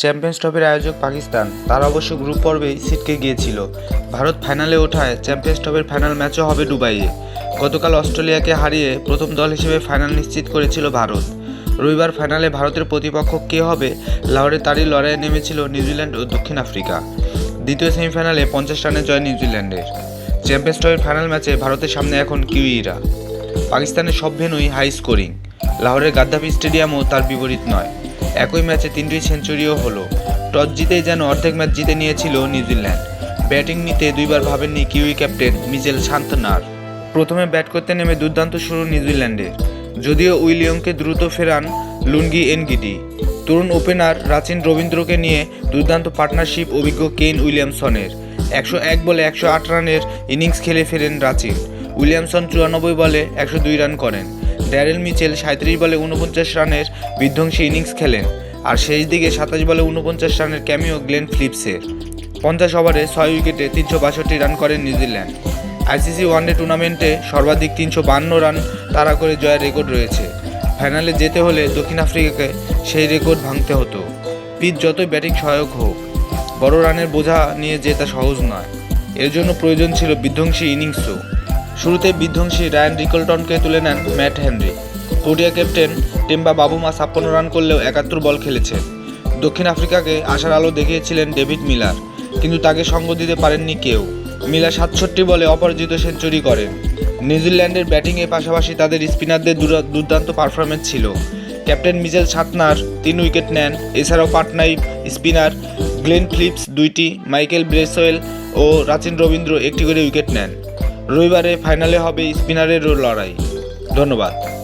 Champions ট্রফির আয়োজক পাকিস্তান, তারা অবশ্য গ্রুপ পর্বেই সিটকে গিয়েছিল। ভারত ফাইনালে ওঠায় চ্যাম্পিয়ন্স ট্রফির ফাইনাল ম্যাচও হবে দুবাইয়ে। গতকাল অস্ট্রেলিয়াকে হারিয়ে প্রথম দল হিসেবে ফাইনাল নিশ্চিত করেছিল ভারত। রবিবার ফাইনালে ভারতের প্রতিপক্ষ কে হবে লাহোরে তারই লড়াইয়ে নেমেছিল নিউজিল্যান্ড ও দক্ষিণ আফ্রিকা। দ্বিতীয় সেমিফাইনালে পঞ্চাশ রানে জয় নিউজিল্যান্ডের। চ্যাম্পিয়ন্স ট্রফির ফাইনাল ম্যাচে ভারতের সামনে এখন কিউইরা। পাকিস্তানের সব ভেনুই হাই স্কোরিং। লাহোরের গাদ্দাফি স্টেডিয়ামও তার বিপরীত নয়। একই ম্যাচে তিনটি সেঞ্চুরিও হলো। টস জিতেই যেন অর্ধেক ম্যাচ জিতে নিয়েছিল নিউজিল্যান্ড। ব্যাটিং নিতে দুইবার ভাবেননি কিউই ক্যাপ্টেন মিচেল শান্তনার। প্রথমে ব্যাট করতে নেমে দুর্দান্ত শুরু নিউজিল্যান্ডের। যদিও উইলিয়মকে দ্রুত ফেরান লুঙ্গি এনগিডি তরুণ ওপেনার রাচিন রবীন্দ্রকে নিয়ে দুর্দান্ত পার্টনারশিপ অভিজ্ঞ কেন উইলিয়ামসনের। একশো এক বলে একশো আট রানের ইনিংস খেলে ফেরেন রাচিন। উইলিয়ামসন চুরানব্বই বলে একশো দুই রান করেন। ড্যারেল মিচেল সাঁত্রিশ বলে উনপঞ্চাশ রানের বিধ্বংসী ইনিংস খেলেন, আর শেষ দিকে সাতাশ বলে উনপঞ্চাশ রানের ক্যামিও গ্লেন ফিলিপসের পঞ্চাশ ওভারে ছয় উইকেটে তিনশো বাষট্টি রান করেন নিউজিল্যান্ড। আইসিসি ওয়ানডে টুর্নামেন্টে সর্বাধিক তিনশো বান্ন রান তাড়া করে জয়ের রেকর্ড রয়েছে। ফাইনালে যেতে হলে দক্ষিণ আফ্রিকাকে সেই রেকর্ড ভাঙতে হতো। পিচ যতই ব্যাটিং সহায়ক হোক, বড় রানের বোঝা নিয়ে জেতা সহজ নয়। এর জন্য প্রয়োজন ছিল বিধ্বংসী ইনিংসও। শুরুতে বিধ্বংসী রায়ান রিকলটনকে তুলে নেন ম্যাট হেনরি। কোরিয়া ক্যাপ্টেন টেম্বা বাবুমা ছাপ্পান্ন রান করলেও একাত্তর বল খেলেছেন দক্ষিণ আফ্রিকাকে আশার আলো দেখিয়েছিলেন ডেভিড মিলার, কিন্তু তাকে সঙ্গ দিতে পারেননি কেউ। মিলার সাতষট্টি বলে অপরাজিত সেঞ্চুরি করেন। নিউজিল্যান্ডের ব্যাটিংয়ের পাশাপাশি তাদের স্পিনারদের দুর্দান্ত পারফরমেন্স ছিল। ক্যাপ্টেন মিজেল সাতনার তিন উইকেট নেন, এছাড়াও পাটনাই স্পিনার গ্লেন ফিলিপস দুইটি, মাইকেল ব্রেসওয়েল ও রাচিন রবীন্দ্র একটি করে উইকেট নেন। রবিবারে ফাইনালে হবে স্পিনারেরও লড়াই। ধন্যবাদ।